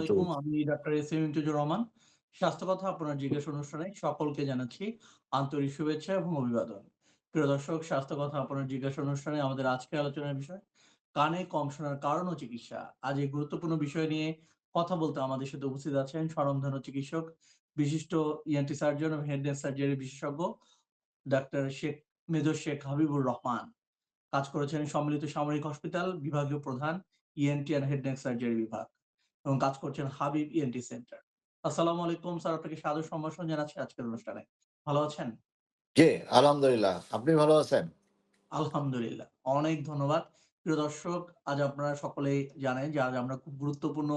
আলাইকুম। আমি doctor S M Rahman. স্বাস্থ্য কথা আপনার জিজ্ঞেস অনুষ্ঠানে সকলকে জানাচ্ছি আন্তরিক শুভেচ্ছা এবং অভিবাদন। প্রিয় দর্শক, স্বাস্থ্য কথা আপনার জিজ্ঞাসা অনুষ্ঠানে আমাদের আজকের আলোচনার বিষয় কানে কম শোনার কারণ ও চিকিৎসা। আজ এই গুরুত্বপূর্ণ বিষয় নিয়ে কথা বলতে আমাদের সাথে উপস্থিত আছেন স্বনামধন্য চিকিৎসক, বিশিষ্ট ইএনটি সার্জন ও হেড সার্জারি বিশেষজ্ঞ ডাক্তার শেখ মেজর শেখ হাবিবুর রহমান। কাজ করেছেন সম্মিলিত সামরিক হসপিটাল বিভাগীয় প্রধান ENT and head neck surgery বিভাগ এবং কাজ করছেন হাবিব ইএনটি সেন্টার। আসসালামু আলাইকুম স্যার আপনাকে সাদর সম্ভাষণ জানাচ্ছি আজকের অনুষ্ঠানে। ভালো আছেন? জি, আলহামদুলিল্লাহ। আপনি ভালো আছেন? আলহামদুলিল্লাহ। অনেক ধন্যবাদ। প্রিয় দর্শক, আজ আপনারা সকলেই জানেন যে আজ আমরা খুব গুরুত্বপূর্ণ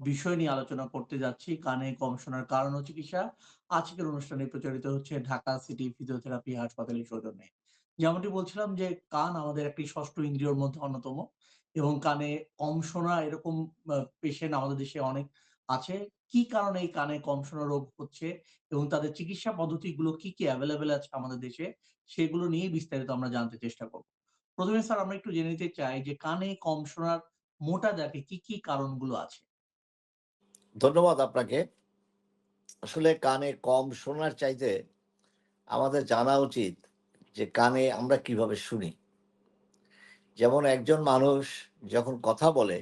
বিষয় নিয়ে আলোচনা করতে যাচ্ছি। কানে কম শোনার কারণ ও চিকিৎসা। আজকের অনুষ্ঠানে প্রচারিত হচ্ছে ঢাকা সিটি ফিজিওথেরাপি হাসপাতালের সৌজন্যে। যেমনটি বলছিলাম যে কান আমাদের একটি ষষ্ঠ ইন্দ্রিয়র মধ্যে অন্যতম এবং কানে কম শোনা এরকম পেশেন্ট আমাদের দেশে অনেক আছে। কি কারণে এই কানে কম শোনা রোগ হচ্ছে এবং তাদের চিকিৎসা পদ্ধতিগুলো কি, কি অ্যাভেলেবেল আছে আমাদের দেশে সেগুলো নিয়েই বিস্তারিত আমরা জানতে চেষ্টা করব। প্রথমে স্যার আমরা একটু জেনে নিতে চাই যে কানে কম শোনার মোটা দাগে কি, কি কারণগুলো আছে? ধন্যবাদ আপনাকে। আসলে কানে কম শোনার চাইতে আমাদের জানা উচিত যে কানে আমরা কীভাবে শুনি। যেমন একজন মানুষ যখন কথা বলে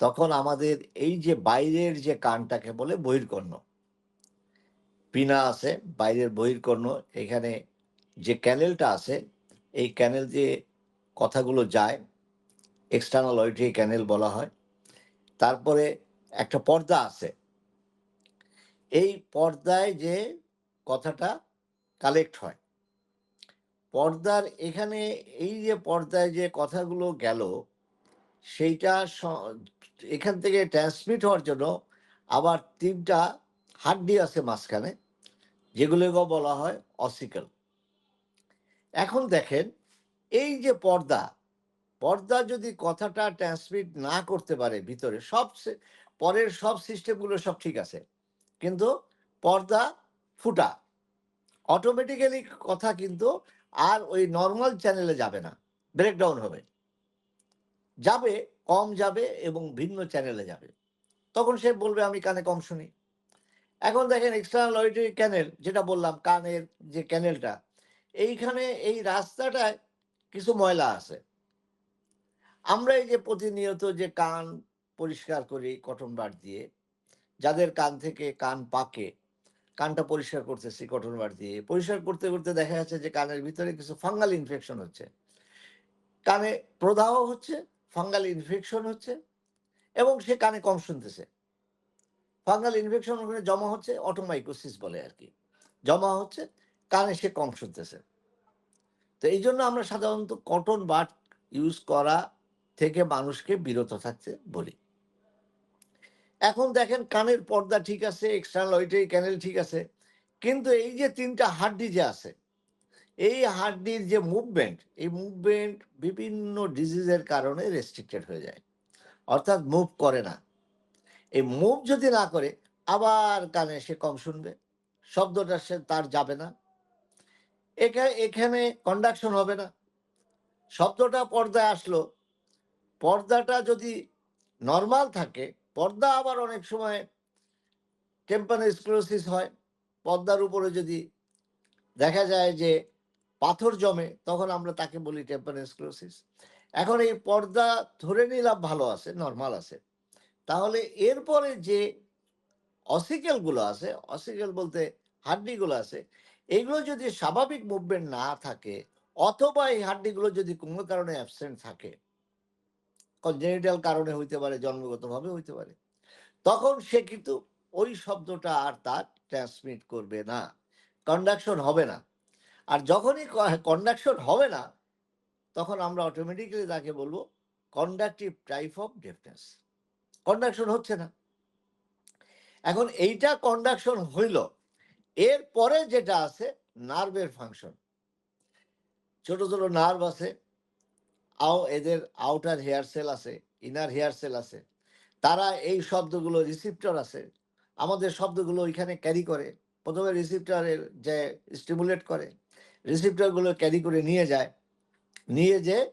তখন আমাদের এই যে বাইরের যে কানটাকে বলে বহির্কর্ণ। পিনা আছে, বাইরের বহির্কর্ণ এখানে যে ক্যানেলটা আছে এই ক্যানেল দিয়ে কথাগুলো যায়। এক্সটার্নাল অডিটরি ক্যানেল বলা হয়। তারপরে একটা পর্দা আছে। এই পর্দায় যে কথাটা কালেক্ট হয়। পর্দার এখানে এই যে পর্দায় যে কথাগুলো গেল সেইটা এখান থেকে ট্রান্সমিট হওয়ার জন্য আবার ৩ টা হাড্ডি আছে মাঝখানে যেগুলোকে বলা হয় অসিকল। এখন দেখেন এই যে পর্দা, পর্দা যদি কথাটা ট্রান্সমিট না করতে পারে ভিতরে সব পরের সব সিস্টেমগুলো সব ঠিক আছে। কিন্তু পর্দা ফুটা। অটোমেটিক্যালি কথা কিন্তু আর ওই নর্মাল চ্যানেলে যাবে না। ব্রেকডাউন হবে। যাবে, কম যাবে এবং ভিন্ন চ্যানেলে যাবে। তখন সে বলবে আমি কানে কম শুনি। এখন দেখেন এক্সটার্নাল অডিটরি ক্যানেল যেটা বললাম কানের যে ক্যানেলটা এইখানে এই রাস্তাটায় কিছু ময়লা আছে। আমরা এই যে প্রতিনিয়ত যে কান পরিষ্কার করি কটন বাড দিয়ে, যাদের কান থেকে কান পাকে, কানটা পরিষ্কার করতেছি কটন বাড দিয়ে। পরিষ্কার করতে, করতে দেখা যাচ্ছে যে কানের ভিতরে কিছু ফাঙ্গাল ইনফেকশন হচ্ছে। কানে প্রদাহ হচ্ছে, ফাঙ্গাল ইনফেকশন হচ্ছে এবং সে কানে কম শুনতেছে। ফাঙ্গাল ইনফেকশন ওখানে জমা হচ্ছে অটোমাইকোসিস বলে আর কি জমা হচ্ছে কানে সে কম শুনতেছে। তো এই জন্য আমরা সাধারণত কটন বাড ইউজ করা থেকে মানুষকে বিরত থাকতে বলি। এখন দেখেন কানের পর্দা ঠিক আছে, এক্সটার্নাল অডিটরি ক্যানেল ঠিক আছে। কিন্তু এই যে ৩ টা হাড্ডি যে আছে, এই হাড্ডির যে মুভমেন্ট, এই মুভমেন্ট বিভিন্ন ডিজিজের কারণে রেস্ট্রিক্টেড হয়ে যায়। অর্থাৎ মুভ করে না। এই মুভ যদি না করে আবার কানে সে কম শুনবে। শব্দটা সে তার যাবে না। এখা এখানে কন্ডাকশন হবে না। শব্দটা পর্দায় আসলো। পর্দাটা যদি নর্মাল থাকে, পর্দা আবার অনেক সময় টেম্পারাল স্ক্লেরোসিস হয়। পর্দার উপরে যদি দেখা যায় যে পাথর জমে তখন আমরা তাকে বলি টেম্পারাল স্ক্লেরোসিস। এখন এই পর্দা ধরে নিলাম ভালো আছে, নর্মাল আছে। তাহলে এরপরে যে অসিকেলগুলো আছে, অসিকেল বলতে হাড্ডিগুলো আছে, এগুলো যদি স্বাভাবিক মুভমেন্ট না থাকে অথবা এই হাড্ডিগুলো যদি কোনো কারণে অ্যাবসেন্ট থাকে, কনজেনিটাল কারণে হইতে পারে, জন্মগতভাবে হইতে পারে। তখন সে কিন্তু ওই শব্দটা আর তার ট্রান্সমিট করবে না। কন্ডাকশন হবে না। আর যখনই কন্ডাকশন হবে না, তখন আমরা অটোমেটিক্যালি তাকে বলব conductive type of deafness. Conduction হচ্ছে না। এখন এইটা কন্ডাকশন হইল। এরপরে যেটা আছে নার্ভের ফাংশন। ছোট, ছোট নার্ভ আছে। আও এদের আউটার হেয়ার সেল আছে, ইনার হেয়ার সেল আছে। তারা এই শব্দগুলো রিসিপ্টর আছে। আমাদের শব্দগুলো ওইখানে ক্যারি করে। ১ম এ রিসিপ্টরের যে স্টিমুলেট করে। রিসিপ্টরগুলো ক্যারি করে নিয়ে যায়। নিয়ে যেয়ে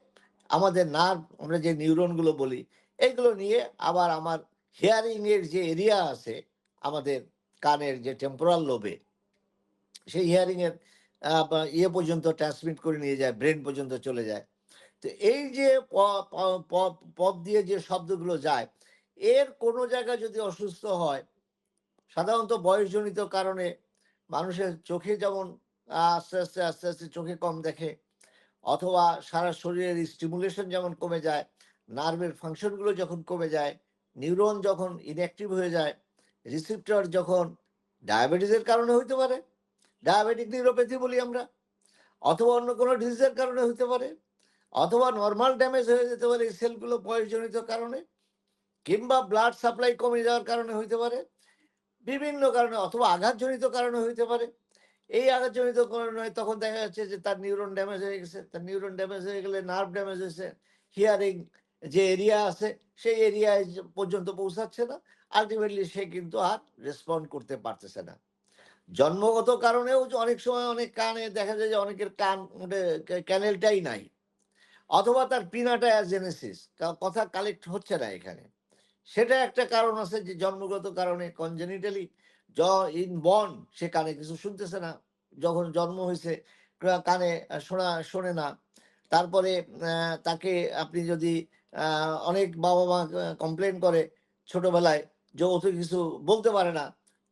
আমাদের নার্ভ আমরা যে নিউরনগুলো বলি, এইগুলো নিয়ে আবার আমার হিয়ারিং এর যে এরিয়া আছে আমাদের কানের যে টেম্পোরাল লোবে সেই হিয়ারিং এর ইয়ে পর্যন্ত ট্রান্সমিট করে নিয়ে যায় ব্রেন পর্যন্ত চলে যায় তো এই যে প- প- প- দিয়ে যে শব্দগুলো যায়, এর কোনো জায়গায় যদি অসুস্থ হয়, সাধারণত বয়সজনিত কারণে মানুষের চোখে যেমন আস্তে আস্তে আস্তে আস্তে চোখে কম দেখে, অথবা সারা শরীরের স্টিমুলেশন যেমন কমে যায় নার্ভের ফাংশনগুলো যখন কমে যায় নিউরন যখন ইনঅ্যাক্টিভ হয়ে যায় রিসিপ্টর যখন ডায়াবেটিসের কারণে হইতে পারে ডায়াবেটিক নিউরোপ্যাথি বলি আমরা, অথবা অন্য কোনো ডিজিজের কারণে হইতে পারে অথবা নর্মাল ড্যামেজ হয়ে যেতে পারে এই সেলগুলো বয়সজনিত কারণে, কিংবা ব্লাড সাপ্লাই কমে যাওয়ার কারণে হইতে পারে, বিভিন্ন কারণে অথবা আঘাতজনিত কারণে হইতে পারে। এই আঘাতজনিত কারণে তখন দেখা যাচ্ছে যে তার নিউরন ড্যামেজ হয়ে গেছে, তার নিউরন ড্যামেজ হয়ে গেলে নার্ভ ড্যামেজ হয়েছে হিয়ারিং যে এরিয়া আছে, সেই এরিয়ায় পর্যন্ত পৌঁছাচ্ছে না আলটিমেটলি সে কিন্তু আর রেসপন্ড করতে পারতেছে না। জন্মগত কারণেও অনেক সময় অনেক কানে দেখা যায় যে অনেকের কান ক্যানেলটাই নাই। অথবা তার পিনাটা জেনেসিস কথা কালেক্ট হচ্ছে না এখানে। সেটা একটা কারণ আছে যে জন্মগত কারণে কনজেনিটালি জ ইন বন সে কানে কিছু শুনতেছে না। যখন জন্ম হয়েছে কানে শোনা, শোনে না। তারপরে তাকে আপনি যদি অনেক বাবা মা কমপ্লেন করে ছোটবেলায়, যে ও তো কিছু বলতে পারে না,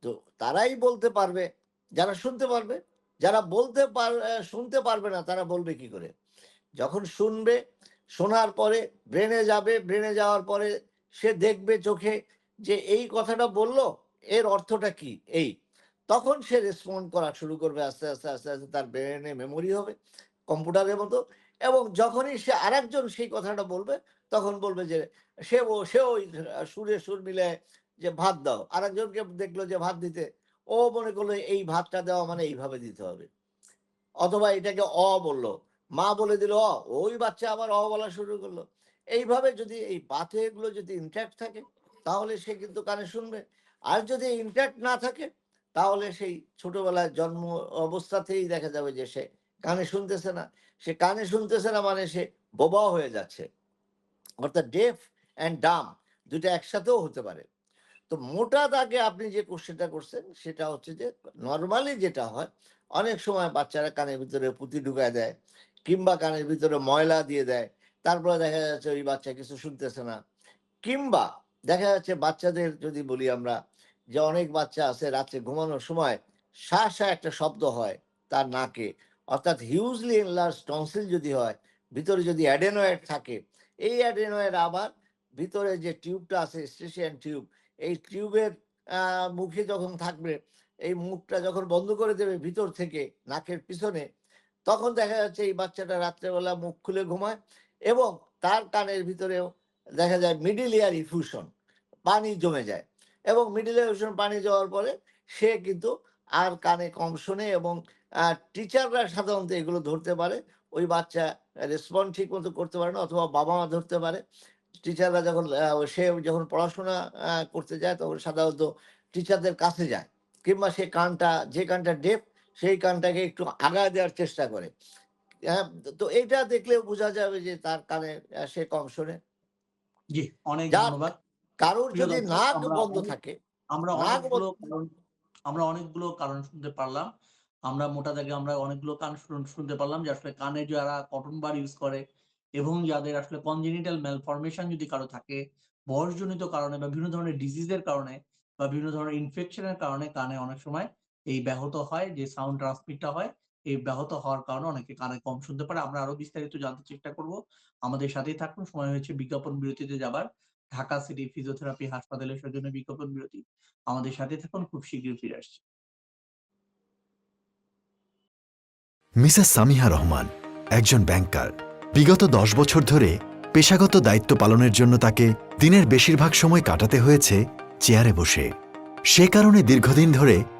তো তারাই বলতে পারবে। যারা শুনতে পারবে, যারা বলতে পার শুনতে পারবে না, তারা বলবে কি করে? যখন শুনবে, শোনার পরে ব্রেনে যাবে, ব্রেনে যাওয়ার পরে সে দেখবে চোখে যে এই কথাটা বলল, এর অর্থটা কি? এই। তখন সে রেসপন্ড করা শুরু করবে, আস্তে আস্তে আস্তে আস্তে তার ব্রেনে মেমোরি হবে কম্পিউটারের মতো। এবং যখনই সে আরেকজন সেই কথাটা বলবে, তখন বলবে যে, সে ও, সে ওই সুরে সুর মিলে যে ভাত দাও। আরেকজনকে দেখল যে ভাত দিতে, ও মনে করল এই ভাতটা দেওয়া মানে এইভাবে দিতে হবে। অথবা এটাকে অ বলল মা বলে দিল, অ, ওই বাচ্চা আবার অ বলা শুরু করল। এইভাবে যদি এই পাথওয়েগুলো যদি ইনট্যাক্ট থাকে, তাহলে সে কিন্তু কানে শুনবে। আর যদি ইনট্যাক্ট না থাকে, তাহলে সেই ছোটবেলায় জন্ম অবস্থাতেই দেখা যাবে যে সে কানে শুনতেছে না। সে কানে শুনতেছে না মানে সে বোবা হয়ে যাচ্ছে। অর্থাৎ ডেফ অ্যান্ড ডাম দুটো একসাথেও হতে পারে। তো মোটা দাগে আপনি যে কোশ্চেনটা করছেন, সেটা হচ্ছে যে নর্মালি যেটা হয়, অনেক সময় বাচ্চারা কানের ভিতরে পুঁতি ঢুকায় দেয়। কিংবা কানের ভিতরে ময়লা দিয়ে দেয়, তারপরে দেখা যাচ্ছে ওই বাচ্চা কিছু শুনতেছে না। কিংবা দেখা যাচ্ছে বাচ্চাদের যদি বলি আমরা যে অনেক বাচ্চা আছে রাত্রে ঘুমানোর সময় শা শা একটা শব্দ হয় তার নাকে। অর্থাৎ হিউজলি এনলার্জ টনসিল যদি হয়, ভিতরে যদি অ্যাডেনয়েড থাকে, এই অ্যাডেনয়েড আবার ভিতরে যে টিউবটা আছে স্টেশিয়ান টিউব এই টিউবের মুখে যখন থাকবে, এই মুখটা যখন বন্ধ করে দেবে ভিতর থেকে, নাকের পিছনে তখন দেখা যাচ্ছে এই বাচ্চাটা রাত্রেবেলা মুখ খুলে ঘুমায় এবং তার কানের ভিতরেও দেখা যায় মিডিল ইয়ার ইফিউশন পানি জমে যায়। এবং মিডিল ইয়ার ইফিউশন পানি যাওয়ার পরে সে কিন্তু আর কানে কম শোনে এবং টিচাররা সাধারণত এগুলো ধরতে পারে। ওই বাচ্চা রেসপন্ড ঠিক মতো করতে পারে না অথবা বাবা মা ধরতে পারে। টিচাররা যখন সে যখন পড়াশোনা করতে যায় তখন সাধারণত টিচারদের কাছে যায় কিংবা সে কানটা, যে কানটা ডেপ সেই কানটাকে একটু আগায় দেওয়ার চেষ্টা করে। হ্যাঁ, তো এটা দেখলেও বোঝা যাবে যে তার কানে সে কম শোনে। জি অনেক ধন্যবাদ। কারোর যদি নাক বন্ধ থাকে আমরা অনেকগুলো কারণ আমরা অনেকগুলো কারণ শুনতে পারলাম। আমরা মোটা দাগে আমরা অনেকগুলো কান শুনতে পারলাম যে আসলে কানে যারা কটন বার ইউজ করে এবং যাদের আসলে কনজেনিটাল ম্যালফরমেশন যদি কারও থাকে বয়সজনিত কারণে বা বিভিন্ন ধরনের ডিজিজের কারণে বা বিভিন্ন ধরনের ইনফেকশনের কারণে কানে অনেক সময় এই ব্যাহত হয়, যে সাউন্ড ট্রান্সমিটটা হয়, এই ব্যাহত হওয়ার কারণে অনেকে কানে কম শুনতে পারে। আমরা আরও বিস্তারিত জানতে চেষ্টা করব। আমাদের সাথেই থাকুন। সময় হয়েছে বিজ্ঞাপন বিরতিতে যাবার। ঢাকা সিটি ফিজিওথেরাপি হাসপাতালের সৌজন্য বিজ্ঞাপন বিরতি। আমাদের সাথে থাকুন, খুব শীঘ্রই ফিরে আসছি। মিসেস সামিহা রহমান একজন ব্যাংকার বিগত দশ বছর ধরে পেশাগত দায়িত্ব পালনের জন্য তাকে দিনের বেশিরভাগ সময় কাটাতে হয়েছে চেয়ারে বসে। সে কারণে দীর্ঘদিন ধরে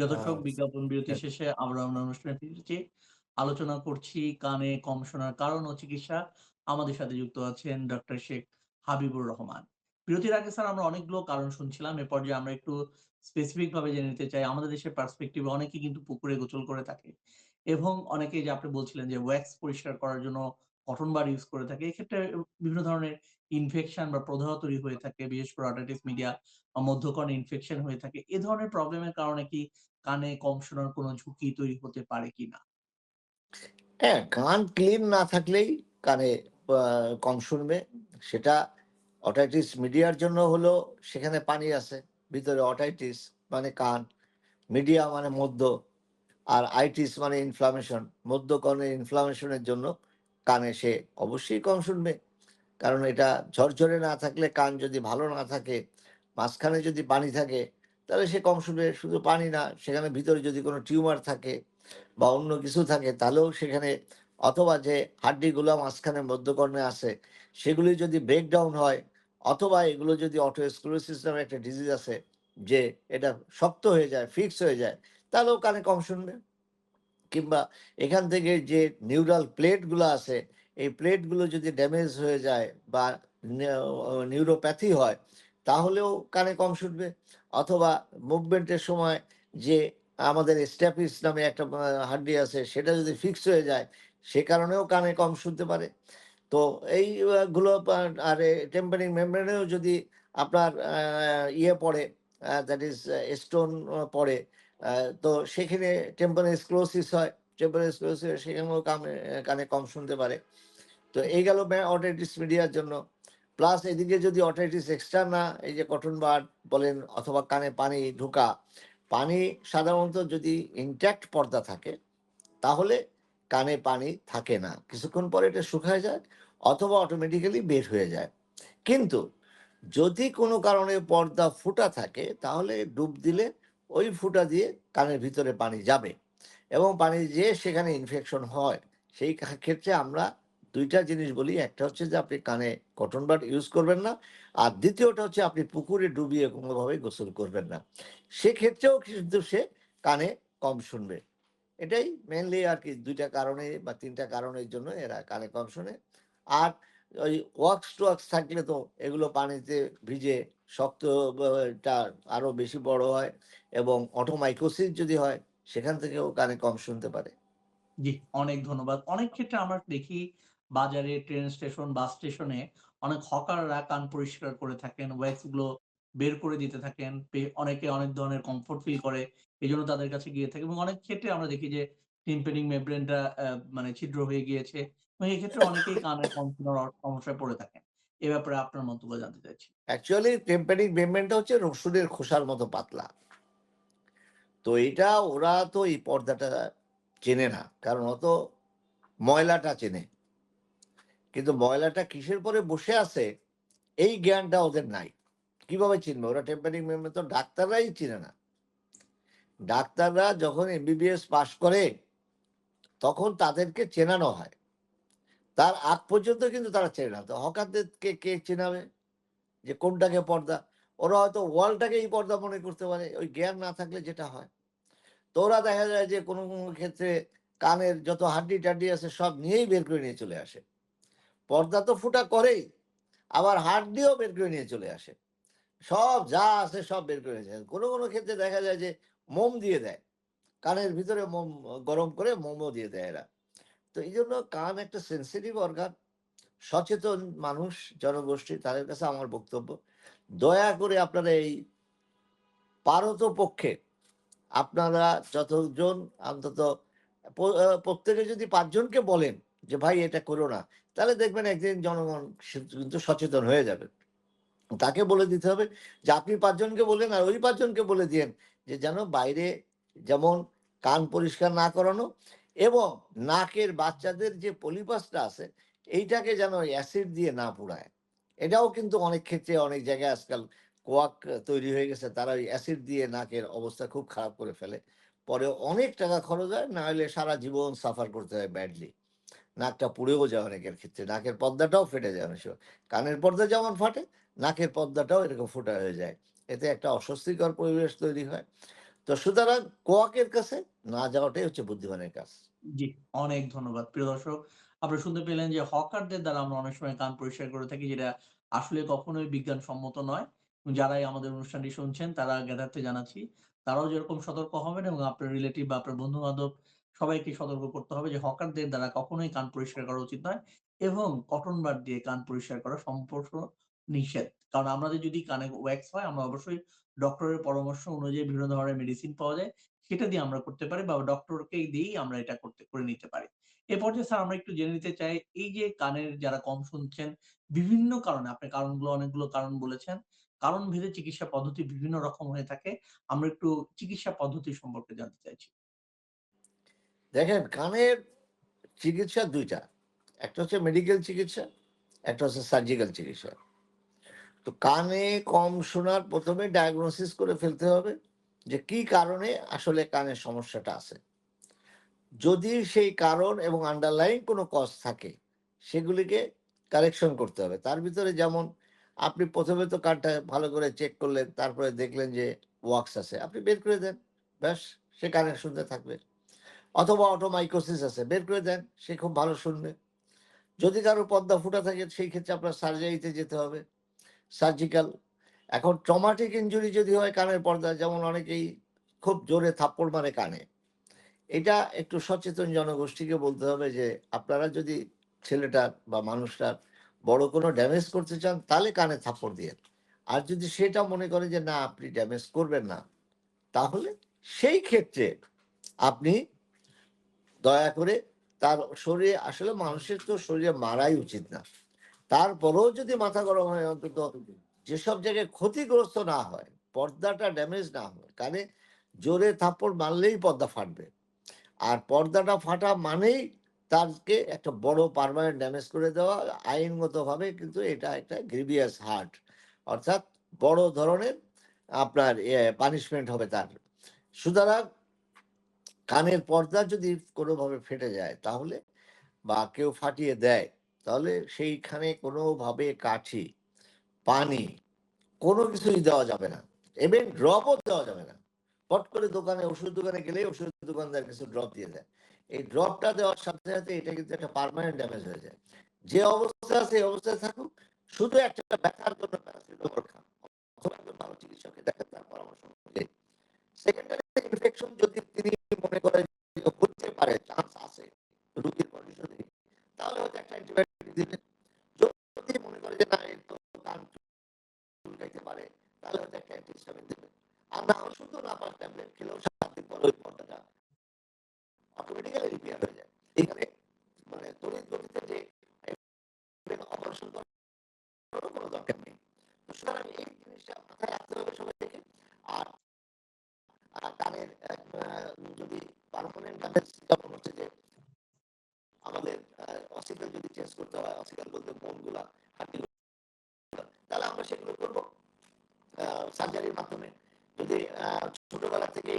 প্রিয় দর্শক বিজ্ঞাপন বিরতি হ্যাঁ। শেষে আমরা আমরা অনুষ্ঠানে ফিরেছি আলোচনা করছি কানে কম শোনার কারণ ও চিকিৎসা। আমাদের সাথে যুক্ত আছেন ডক্টর শেখ হাবিবুর রহমান। বিরতির আগে স্যার আমরা অনেকগুলো কারণ শুনছিলাম। এ পর্যায়ে আমরা একটু স্পেসিফিক ভাবে জেনে নিতে চাই। আমাদের দেশের পার্সপেক্টিভে অনেকে কিন্তু পুকুরে গোসল করে থাকে এবং অনেকে যে আপনি বলছিলেন যে ওয়্যাক্স পরিষ্কার করার জন্য কটন বার ইউজ করে থাকে এক্ষেত্রে বিভিন্ন ধরনের ইনফেকশন বা প্রদাহ তৈরি হয়ে থাকে বিশেষ করে অটাইটিস মিডিয়া মধ্যকর্ণে ইনফেকশন হয়ে থাকে, এ ধরনের প্রবলেমের কারণে কি কানে কম শোনার কোনো ঝুঁকি তৈরি হতে পারে কিনা? হ্যাঁ কান ক্লিন না থাকলেই কানে কম শুনবে। সেটা অটাইটিস মিডিয়ার জন্য হলো, সেখানে পানি আছে, ভিতরে অটাইটিস মানে কান মিডিয়া মানে মধ্য, আর আইটিস মানে ইনফ্লামেশন মধ্যকর্ণের ইনফ্লামেশনের জন্য কানে সে অবশ্যই কম শুনবে। কারণ এটা ঝরঝরে না থাকলে কান যদি ভালো না থাকে মাঝখানে যদি পানি থাকে, তাহলে সে কম শুনবে শুধু পানি না, সেখানে ভিতরে যদি কোনো টিউমার থাকে বা অন্য কিছু থাকে, তাহলেও সেখানে অথবা যে হাড্ডিগুলো মাঝখানে মধ্যকর্ণে আছে, সেগুলি যদি ব্রেকডাউন হয়, অথবা এগুলো যদি অটোস্ক্লোসিস নামে একটা ডিজিজ আছে, যে এটা শক্ত হয়ে যায় ফিক্স হয়ে যায়, তাহলেও কানে কম শুনবে। কিংবা এখান থেকে যে নিউরাল প্লেটগুলো আছে, এই প্লেটগুলো যদি ড্যামেজ হয়ে যায় বা নিউরোপ্যাথি হয় তাহলেও কানে কম শুনবে। অথবা মুভমেন্টের সময় যে আমাদের স্ট্যাপিস নামে একটা হাড্ডি আছে, সেটা যদি ফিক্স হয়ে যায়, সে কারণেও কানে কম শুনতে পারে। তো এইগুলো আর টেম্পারিং মেমব্রেনেও যদি আপনার ইয়ে পড়ে দ্যাট ইজ স্টোন পড়ে তো সেখানে টেম্পারেল স্ক্লোসিস হয়। টেম্পারেল স্ক্লোসিস সেখানেও কানে কানে কম শুনতে পারে। তো এই গেল অটাইটিস মিডিয়ার জন্য। প্লাস এদিকে যদি অটাইটিস এক্সট্রা না, এই যে কটন বার্ড বলেন অথবা কানে পানি ঢোকা, পানি সাধারণত যদি ইনট্যাক্ট পর্দা থাকে, তাহলে কানে পানি থাকে না। কিছুক্ষণ পরে এটা শুকায় যায় অথবা অটোমেটিক্যালি বের হয়ে যায়। কিন্তু যদি কোনো কারণে পর্দা ফুটা থাকে, তাহলে ডুব দিলে ওই ফুটা দিয়ে কানের ভিতরে পানি যাবে এবং পানি যে সেখানে ইনফেকশন হয়, সেই ক্ষেত্রে আমরা দুইটা জিনিস বলি একটা হচ্ছে যে আপনি কানে কটন বাড ইউজ করবেন না আর দ্বিতীয়টা হচ্ছে আপনি পুকুরে ডুবিয়ে কোনোভাবে গোসল করবেন না। সেক্ষেত্রেও কিন্তু সে কানে কম শুনবে। এটাই মেনলি আর কি দুইটা কারণে বা তিনটা কারণের জন্য এরা কানে কম শুনে। আর ওই ওয়াক্স টুয়াক্স থাকলে তো এগুলো পানিতে ভিজে শক্ত আহ, টা আরও বেশি বড় হয় এবং অটোমাইকোসিস যদি হয় সেখান থেকেও কানে কম শুনতে পারে। জি অনেক ধন্যবাদ। অনেক ক্ষেত্রে আমরা দেখি বাজারে ট্রেন স্টেশন বাস স্টেশনে অনেক হকাররা কান পরিষ্কার করে থাকেন ওয়্যাক্সগুলো বের করে দিতে থাকেন অনেকে অনেক ধরনের কমফোর্ট ফিল করে এই জন্য তাদের কাছে গিয়ে থাকে এবং অনেক ক্ষেত্রে আমরা দেখি যে টিম্পেনিং মেমব্রেনটা মানে ছিদ্র হয়ে গিয়েছে এবং এই ক্ষেত্রে অনেকেই কানের সমস্যায় পড়ে থাকেন। এ ব্যাপারে আপনার মন্তব্য জানতে চাইছি। অ্যাকচুয়ালি মেমব্রেনটা হচ্ছে রসুনের খোসার মতো পাতলা। তো এটা ওরা তো এই পর্দাটা চেনে না, কারণ অত ময়লাটা চেনে। কিন্তু ময়লাটা কিসের পরে বসে আছে, এই জ্ঞানটা ওদের নাই। কীভাবে চিনবে? ওরা টেম্পারিং মেমব্রেন তো ডাক্তাররাই চিনে না। ডাক্তাররা যখন এমবিবিএস পাশ করে, তখন তাদেরকে চেনানো হয়। তার আগ পর্যন্ত কিন্তু তারা চেনে না। তো হকারদেরকে কে চেনাবে যে কোনটাকে পর্দা? ওরা হয়তো ওয়ালটাকেই পর্দা মনে করতে পারে, ওই জ্ঞান না থাকলে যেটা হয়। তো ওরা দেখা যায় যে কোনো কোনো ক্ষেত্রে কানের যত হাড্ডি টাড্ডি আছে, সব নিয়েই বের করে নিয়ে চলে আসে। পর্দা তো ফুটা করেই, আবার হাড্ডিও বের করে নিয়ে চলে আসে। সব যা আছে সব বের করে নিয়ে কোনো কোনো ক্ষেত্রে দেখা যায় যে মোম দিয়ে দেয়। কানের ভিতরে মোম, গরম করে মোমও দিয়ে দেয় এরা। তো এই জন্য কান একটা সেন্সিটিভ অর্গান সচেতন মানুষ, জনগোষ্ঠী, তাদের কাছে আমার বক্তব্য। দয়া করে আপনারা এই পারত পক্ষে আপনারা যতজন অন্তত প্রত্যেকে যদি পাঁচজনকে বলেন যে, ভাই, এটা করো না। তাহলে দেখবেন একদিন জনগণ কিন্তু সচেতন হয়ে যাবে। তাকে বলে দিতে হবে যে, আপনি পাঁচজনকে বলেন আর ওই পাঁচজনকে বলে দিয়েন যে, যেন বাইরে যেমন কান পরিষ্কার না করানো এবং নাকের বাচ্চাদের যে পলিপাসটা আছে, এইটাকে যেন অ্যাসিড দিয়ে না পুড়ায়। এটাও কিন্তু অনেক ক্ষেত্রে অনেক জায়গায় আজকাল কোয়াক তৈরি হয়ে গেছে, তারা ওই অ্যাসিড দিয়ে নাকের অবস্থা খুব খারাপ করে ফেলে। পরে অনেক টাকা খরচ হয়, না হলে সারা জীবন সাফার করতে হয় ব্যাডলি। নাকটা পুড়েও যায় অনেকের ক্ষেত্রে, নাকের পর্দাটাও ফেটে যায় অনেক কানের পর্দা যেমন ফাটে, নাকের পর্দাটাও এরকম ফোটা হয়ে যায়। এতে একটা অস্বস্তিকর পরিবেশ তৈরি হয়। তো সুতরাং কোয়াকের কাছে না যাওয়াটাই হচ্ছে বুদ্ধিমানের কাজ। জি, অনেক ধন্যবাদ। প্রিয় দর্শক আপনারা শুনতে পেলেন যে হকারদের দ্বারা আমরা অনেক সময় কান পরিষ্কার করে থাকি, যেটা আসলে কখনোই বিজ্ঞানসম্মত নয়। যারাই আমাদের অনুষ্ঠানটি শুনছেন, তারা জ্ঞাতার্থে জানাচ্ছি, তারাও যেরকম সতর্ক হবেন এবং আপনার রিলেটিভ বা আপনার বন্ধু বান্ধব সবাইকে সতর্ক করতে হবে যে হকারদের দ্বারা কখনোই কান পরিষ্কার করা উচিত নয় এবং কটন বার দিয়ে কান পরিষ্কার করা সম্পূর্ণ নিষেধ। কারণ আমাদের যদি কানে ওয়্যাক্স হয়, আমরা অবশ্যই ডক্টরের পরামর্শ অনুযায়ী বিভিন্ন ধরনের মেডিসিন পাওয়া যায়, সেটা দিয়ে আমরা করতে পারি বা ডক্টরকে দিয়েই আমরা এটা করতে, করে নিতে পারি। এ পর্যায়ে স্যার আমরা একটু জেনে নিতে চাই, এই যে কানের যারা কম শুনছেন, বিভিন্ন কারণে, আপনি কারণগুলো অনেকগুলো কারণ বলেছেন, কারণ ভেদে চিকিৎসা পদ্ধতি বিভিন্ন রকম হয়ে থাকে, আমরা একটু চিকিৎসা পদ্ধতি সম্পর্কে জানতে চাইছি। দেখেন, কানের চিকিৎসা দুইটা। একটা হচ্ছে মেডিকেল চিকিৎসা, একটা হচ্ছে সার্জিক্যাল চিকিৎসা। তো কানে কম শোনার প্রথমে ডায়াগনোসিস করে ফেলতে হবে যে কি কারণে আসলে কানের সমস্যাটা আছে। যদি সেই কারণ এবং আন্ডারলাইন কোনো কজ থাকে, সেগুলিকে কারেকশন করতে হবে। তার ভিতরে যেমন আপনি প্রথমে তো কানটা ভালো করে চেক করলেন, তারপরে দেখলেন যে ওয়াক্স আছে, আপনি বের করে দেন, ব্যাস, সে কানে শুনতে থাকবে। অথবা অটোমাইকোসিস আছে। বের করে দেন, সে খুব ভালো শুনবে। যদি কারও পর্দা ফুটা থাকে, সেই ক্ষেত্রে আপনার সার্জারিতে যেতে হবে। সার্জিক্যাল এখন ট্রমাটিক ইঞ্জুরি যদি হয় কানের পর্দা যেমন অনেকেই খুব জোরে থাপ্পড় মারে কানে, এটা একটু সচেতন জনগোষ্ঠীকে বলতে হবে যে, আপনারা যদি ছেলেটার বা মানুষটার বড় কোনো ড্যামেজ করতে চান, তাহলে কানে থাপ্পড় দিয়ে। আর যদি সেটা মনে করে যে, না, আপনি ড্যামেজ করবেন না, তাহলে সেই ক্ষেত্রে আপনি দয়া করে, তার শরীরে, আসলে মানুষের তো শরীরে মারাই উচিত না। তারপরেও যদি মাথা গরম হয়, অন্তত যেসব জায়গায় ক্ষতিগ্রস্ত না হয়, পর্দাটা ড্যামেজ না হয়, কানে জোরে থাপ্পড় মারলেই পর্দা ফাটবে। আর পর্দাটা ফাটা মানেই তাকে একটা বড় পারমানেন্ট ড্যামেজ করে দেওয়া, আইনগতভাবে কিন্তু এটা একটা গ্রিভিয়াস হার্ট। অর্থাৎ বড় ধরনের আপনার পানিশমেন্ট হবে তার। সুতরাং কানের পর্দা যদি কোনোভাবে ফেটে যায় তাহলে বা কেউ ফাটিয়ে দেয়, তাহলে সেইখানে কোনোভাবে কাঠি, পানি কোনো কিছুই দেওয়া যাবে না। এবং ড্রপও দেওয়া যাবে না। পট করে দোকানে ওষুধ দোকানে গেলে ওষুধ দোকানদার কিছু ড্রপ দিয়ে দেয়। এই ড্রপটা দেওয়ার সাথে সাথে এটা কিন্তু একটা পার্মানেন্ট ড্যামেজ হয়ে যায়। যে অবস্থা এই অবস্থায় থাকুক, শুধু একটা ব্যথার জন্য ভালো দেখেন তার পরামর্শ সেকেন্ডারি ইনফেকশন যদি তিনি মনে করেন যে হতে পারে চান্স আছে রোগীর কন্ডিশনে তাহলে হয়তো একটা অ্যান্টিবায়োটিক দিবেন যদি মনে করে যে না এর তো কান চুলকাইতে পারে তাহলে হয়তো একটা অ্যান্টিহিস্টামিন দিবেন আর না হলে শুধু না পাঁচ ট্যাবলেট খেলেও সাত দিন পরে ওই পর্দাটা অটোমেটিক্যালি রিপেয়ার হয়ে যায় এখানে মানে তড়িৎ গতিতে যে অপারেশন করার কোনো দরকার নেই তো সুতরাং এই জিনিসটা মাথায় রাখতে হবে সবাইকে আর আর কানের আহ, যদি পারমানেন্ট ড্যামেজ যেমন হচ্ছে যে আমাদের অসিকাল যদি চেঞ্জ করতে হয় অসিকাল বলতে বোনগুলা হাড্ডিগুলা তাহলে আমরা সেগুলো করব সার্জারির মাধ্যমে যদি আহ, ছোটবেলা থেকে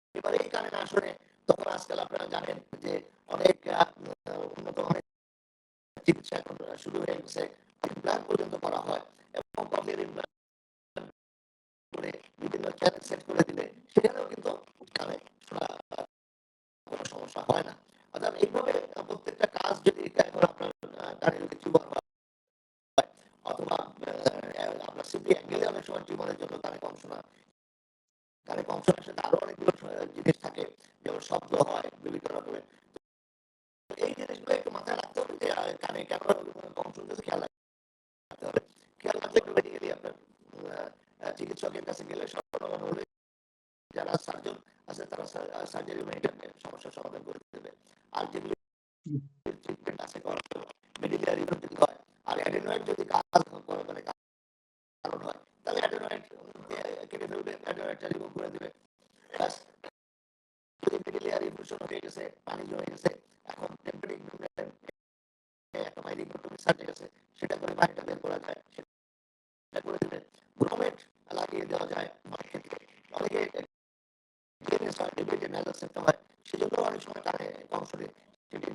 একেবারে এই কানে না শুনে তখন আজকাল আপনারা জানেন যে অনেক আহ, উন্নত মানের চিকিৎসা শুরু হয়ে গেছে ইমপ্লান্ট পর্যন্ত করা হয় এবং কফের ইমপ্লান্ট বিভিন্ন চ্যানেল সেট করে দিলে সেখানেও কিন্তু কানে কোনো সমস্যা হয় না অর্থাৎ এইভাবে প্রত্যেকটা কাজ যদি এখন আপনার আহ, কানে টিউমার হয় অথবা আপনার সিপি অ্যাঙ্গেলে অনেক সময় টিউমারের জন্য কানে কম শোনা কানে কম শোনার সাথে আরও অনেকগুলো জিনিস থাকে যেমন শব্দ হয় বিভিন্ন রকমের তো এই জিনিসগুলো একটু মাথায় রাখতে হবে যে আহ, কানে কেন কম শুনতেছে খেয়াল রাখতে হবে খেয়াল রাখলে অটোমেটিক্যালি আপনার আহ, আহ, চিকিৎসকের কাছে গেলে সরবরাহ হলে যারা সার্জন আছে তারা সার্জারি মেডিকেল সমস্যার সমাধান করে দেবে আর যেগুলো হুম। ট্রিটমেন্ট আছে করার মিডিলিয়ারি যদি হয় আর অ্যাডেনয়েড যদি কাজ করে মানে কারণ হয় তাহলে অ্যাডেনয়েড কেটে ফেলবে অ্যাডেনয়েডটা রিমুভ করে দেবে ব্যাস যদি মিডিলিয়ারি ইনফেকশন হয়ে গেছে পানি জমে গেছে এখন টেম্পারেটিং একটা মাইলিং সার্টে গেছে সেটা করে পানিটা বের করা যায় সেটা করে দেবে ব্রোমেট লাগিয়ে দেওয়া যায় অনেক ক্ষেত্রে অনেকে ডিএনএস হয় ডিবেটেড নেজাল সেপ্টাম হয় সেজন্য অনেক সময় কানে কম শুনে সেটি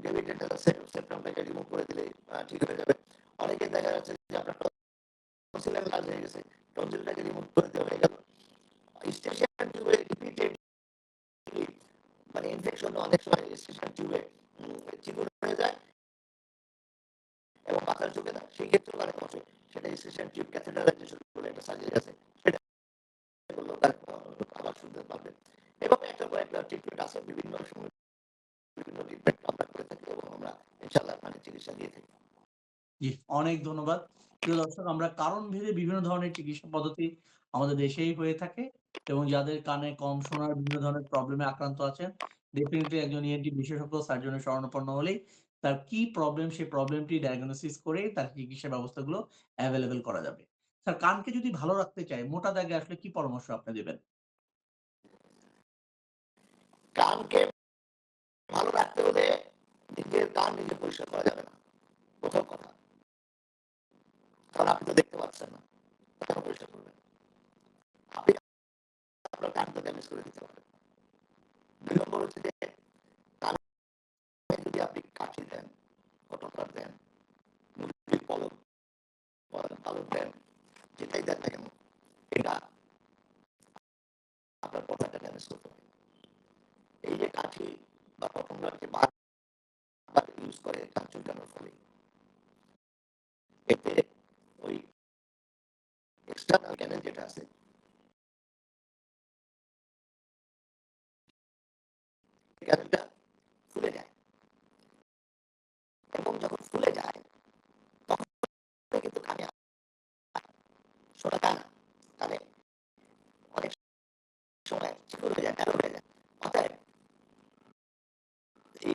ডিবেটেড নেজাল সেপ্টামটাকে রিমুভ করে দিলে আহ, ঠিক হয়ে যাবে অনেকে দেখা যাচ্ছে যে আপনার টনসিল লাল হয়ে গেছে টনসিলটাকে রিমুভ করে দেওয়া হয়ে গেল স্টেশন টিউবে রিপিটেড মানে ইনফেকশন অনেক সময় টিউবে চিকুন হয়ে যায় এবং পাতার চোখে না সেই ক্ষেত্রে অনেক অংশে সেটা স্টেশন টিউব ক্যাথেটারাইজেশন বলে একটা সার্জারি আছে আবার শুনতে এবং একটা ট্রিটমেন্ট আছে বিভিন্ন সময় বিভিন্ন ট্রিটমেন্ট আমরা করে থাকি এবং আমরা ইনশাল্লাহ মানে চিকিৎসা দিয়ে থাকি জি, অনেক ধন্যবাদ। প্রিয় দর্শক, আমরা কারণ ভেদে বিভিন্ন ধরনের চিকিৎসা পদ্ধতি আমাদের দেশেই হয়ে থাকে এবং যাদের কানে কম শোনার বিভিন্ন ধরনের প্রবলেমে আক্রান্ত আছেন ডেফিনেটলি একজন ইএনটি বিশেষজ্ঞ সার্জনের শরণাপন্ন হলেই তার কি প্রবলেম সেই প্রবলেমটি ডায়াগনোসিস করে তার চিকিৎসা ব্যবস্থাগুলো অ্যাভেলেবেল করা যাবে। স্যার, কানকে যদি ভালো রাখতে চায়, মোটা দাগে আসলে কি পরামর্শ আপনি দেবেন? কানকে ভালো রাখতে হলে নিজের কান নিজে পরিষ্কার করা যাবে না। প্রথম কথা। কারণ আপনি তো দেখতে পাচ্ছেন না। পরিষ্কার করবেন। আপনি আপনার কানটা ড্যামেজ করে দিতে পারেন দুই নম্বর হচ্ছে যে কানে যদি আপনি কাঠি দেন কটকার দেন মুরগির পলক পালক দেন যেটাই দেন না কেন এটা আপনার কথাটা ড্যামেজ করতে পারে এই যে কাঠি বা পতঙ্গকে বারবার ইউজ করে কান চুলকানোর ফলে এতে ওই এক্সটার্নাল ক্যানেল যেটা আছে ক্যানেলটা ফুলে যায় এবং যখন ফুলে যায় তখন কিন্তু কানে শোনা যায় না কানে অনেক সময় চিকন হয়ে যায় কালো হয়ে যায় অতএব এই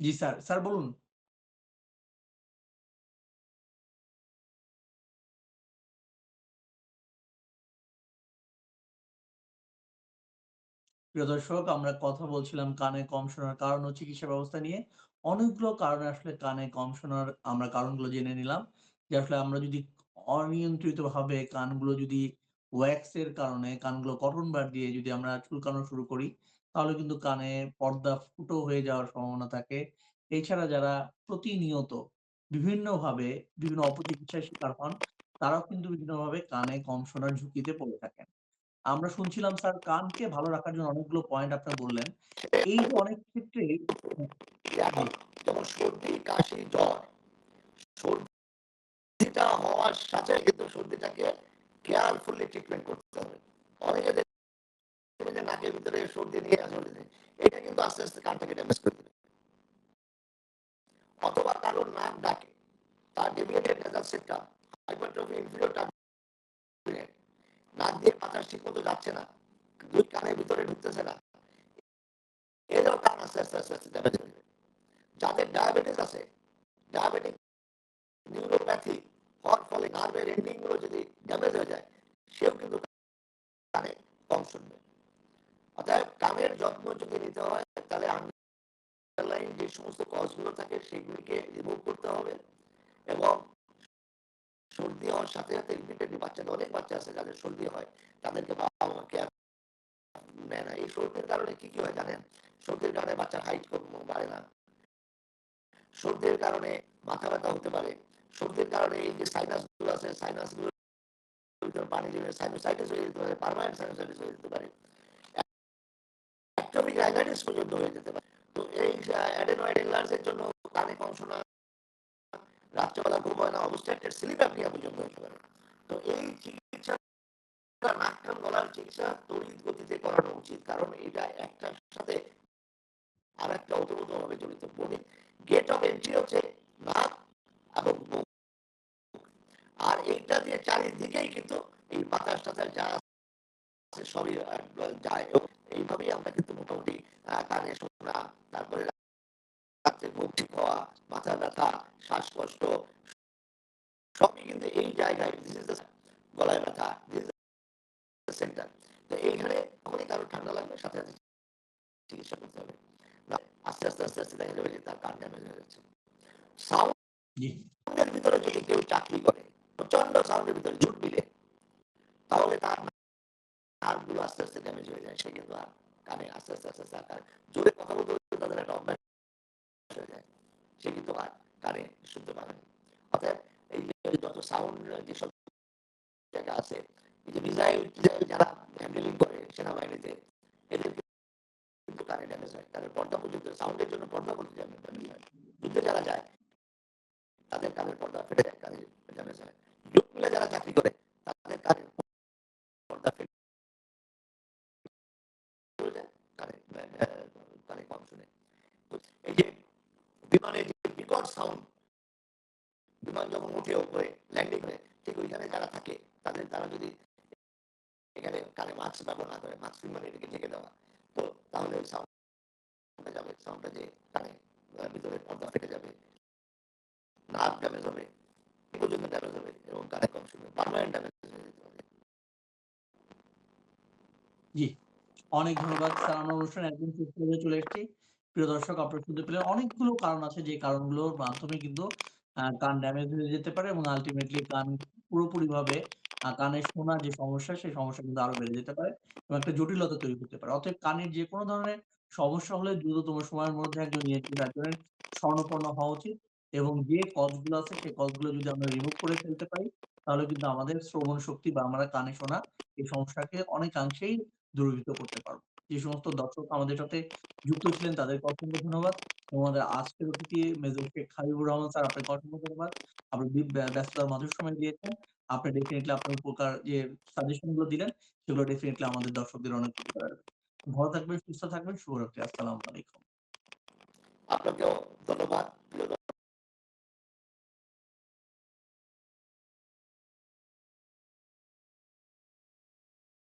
জি, স্যার। স্যার, বলুন। প্রিয় দর্শক, আমরা কথা বলছিলাম কানে কম শোনার কারণ ও চিকিৎসা ব্যবস্থা নিয়ে। অনেকগুলো কারণে আসলে কানে কম শোনার আমরা কারণগুলো জেনে নিলাম। যে আসলে আমরা যদি অনিয়ন্ত্রিত ভাবে কানগুলো যদি ওয়্যাক্স এর কারণে কানগুলো কটন বার দিয়ে যদি আমরা চুলকানো শুরু করি তাহলে কিন্তু কানে পর্দা ফুটো হয়ে যাওয়ার সম্ভাবনা থাকে। এছাড়া যারা প্রতিনিয়ত বিভিন্নভাবে, বিভিন্ন অপচিকিৎসার শিকার হন, তারাও কিন্তু বিভিন্নভাবে কানে কম শোনার ঝুঁকিতে পড়ে থাকেন। আমরা শুনছিলাম, স্যার, কানকে ভালো রাখার জন্য অনেকগুলো পয়েন্ট আপনি বললেন। এই যে অনেক ক্ষেত্রে যেমন সর্দি, কাশি, জ্বর, সর্দিটা হওয়ার সাথে কিন্তু সর্দিটাকে কেয়ারফুলি ট্রিটমেন্ট করতে হবে। অনেকে যে নাকের ভিতরে সর্দি নিয়ে আসলে এটা কিন্তু আস্তে আস্তে কানটাকে ড্যামেজ করে দেবে। অথবা কারোর নাক ডাকে, তার deviated nasal system hypertrophy inferior নাক দিয়ে বাতাস ঠিক মতো যাচ্ছে না, দুই কানের ভিতরে ঢুকতেছে না, এরাও কান আস্তে আস্তে আস্তে আস্তে ড্যামেজ হয়ে যাদের ডায়াবেটিস আছে ডায়াবেটিক নিউরোপ্যাথি হওয়ার ফলে নার্ভের এন্ডিংগুলো যদি ড্যামেজ হয়ে যায়, সেও কিন্তু কানে কম শুনবে। যত্ন যদি নিতে হয়, তাহলে আন্ডারলাইন যে সমস্ত কজগুলো থাকে সেগুলিকে রিমুভ করতে হবে এবং সর্দি হওয়ার সাথে সাথে ইমিডিয়েটলি বাচ্চাদের অনেক বাচ্চা আছে যাদের সর্দি হয়, তাদেরকে বাবা মা কেয়ার নেয় না। এই সর্দির কারণে কি কি হয় জানেন? সর্দির কারণে বাচ্চার হাইট বাড়ে না। সর্দির কারণে মাথা ব্যথা হতে পারে। সর্দির কারণে এই যে সাইনাসগুলো আছে সাইনাসগুলো পানি জমে সাইনোসাইটিস হয়ে যেতে পারে পারমানেন্ট সাইনোসাইটিস হয়ে যেতে পারে। অ্যাক্টোপিক রাইনাইটিস পর্যন্ত হয়ে যেতে পারে। তো এই অ্যাডেনয়েড এনলার্জের জন্য কানে কম রাত্রেবেলা ঘুম হয় না অবস্থায় স্লিপ অ্যাপনিয়া পর্যন্ত হতে পারে। তো এই চিকিৎসা নাক গলার চিকিৎসা তড়িৎ গতিতে করানো উচিত। কারণ এটা একটার সাথে আর একটা ওতপ্রোতভাবে জড়িত। বডি গেট অফ এন্ট্রি হচ্ছে নাক এবং মুখ। আর এইটা দিয়ে চারিদিকেই কিন্তু এই বাতাস টাতাস যা আছে সবই যায়। এইভাবেই আমরা কিন্তু মোটামুটি কানে শোনা তারপরে রাত্রে ঘুম ঠিক হওয়া মাথা ব্যথা শ্বাসকষ্ট সবই কিন্তু এই জায়গায় গলায় ব্যথা সেন্টার তো এইখানে কারও ঠান্ডা লাগবে সাথে সাথে চিকিৎসা করতে হবে। না, আস্তে আস্তে আস্তে আস্তে দেখা যাবে যে তার কান ড্যামেজ হয়ে যাচ্ছে। সাউন্ডের ভিতরে যদি কেউ চাকরি করে প্রচণ্ড সাউন্ডের ভিতরে ঝুট দিলে তাহলে তার নার্ভগুলো আস্তে আস্তে ড্যামেজ হয়ে যায় সে কিন্তু আর কানে আস্তে আস্তে আস্তে আস্তে আর জোরে কথা বলতে বলতে তাদের একটা অভ্যাস হয়ে যায় সে কিন্তু আর কানে শুনতে পারে অর্থাৎ এই যে যত সাউন্ড যেসব জায়গা আছে এই যে মিসাইল যারা হ্যান্ডেলিং করে সেনাবাহিনীতে এদের কিন্তু কানে ড্যামেজ হয় তাদের পর্দা পর্যন্ত সাউন্ডের জন্য পর্দা পর্যন্ত ড্যামেজ হয় যুদ্ধে যারা যায় তাদের কানের পর্দা ফেটে যায় কানে ড্যামেজ হয় যারা চাকরি করে তাদের কানের পর্দা ফেটে চলে যায়, কানে আহ, কানে কম শুনে তো এই যে বিমানের যে বিকট সাউন্ড বিমান যখন উঠে উপরে ল্যান্ডিং করে ঠিক ওইখানে যারা থাকে তাদের তারা যদি এখানে কানে মাস্ক ব্যবহার না করে মাস্ক মানে এটাকে ঢেকে দেওয়া তো তাহলে ওই সাউন্ডটা যাবে সাউন্ডটা যে কানে আহ, ভিতরে পর্দা ফেটে যাবে নার্ভ ড্যামেজ হবে এ পর্যন্ত ড্যামেজ হবে এবং কানে কম শুনবে পারমানেন্ট ড্যামেজ হয়ে যেতে পারে জি অনেক ধন্যবাদ, স্যার। আমরা অনুষ্ঠানে একদম শেষ পর্যায়ে চলে এসেছি। প্রিয় দর্শক, আপনারা শুনতে পেলেন অনেকগুলো কারণ আছে। যে কারণগুলোর মাধ্যমে কিন্তু কান ড্যামেজ হয়ে যেতে পারে এবং আলটিমেটলি কান পুরোপুরি ভাবে কানে শোনার যে সমস্যা, সেই সমস্যা কিন্তু আরও বেড়ে যেতে পারে এবং একটা জটিলতা তৈরি হতে পারে। অতএব কানের যে কোনো ধরনের সমস্যা হলে দ্রুততম সময়ের মধ্যে একজন ইএনটি সার্জনের স্বর্ণপন্ন হওয়া উচিত এবং যে কজগুলো আছে সেই কজগুলো যদি আমরা রিমুভ করে ফেলতে পারি, তাহলে কিন্তু আমাদের শ্রবণ শক্তি বা আমরা কানে শোনা এই সমস্যাকে অনেকাংশেই দূরীভূত করতে পারব। যে সমস্ত দর্শক আমাদের সাথে যুক্ত ছিলেন, তাদেরকে অসংখ্য ধন্যবাদ। আমাদের আজকের অতিথি মেজর শেখ হাবিবুর রহমান স্যার, আপনাকে অসংখ্য ধন্যবাদ। আপনি ব্যস্ততার মাঝে সময় দিয়েছেন। আপনি ডেফিনেটলি আপনার উপকার, যে সাজেশনগুলো দিলেন, সেগুলো ডেফিনেটলি আমাদের দর্শকদের অনেক ভালো থাকবেন, সুস্থ থাকবেন। শুভরাত্রি। আসসালামু আলাইকুম। আপনাকেও ধন্যবাদ।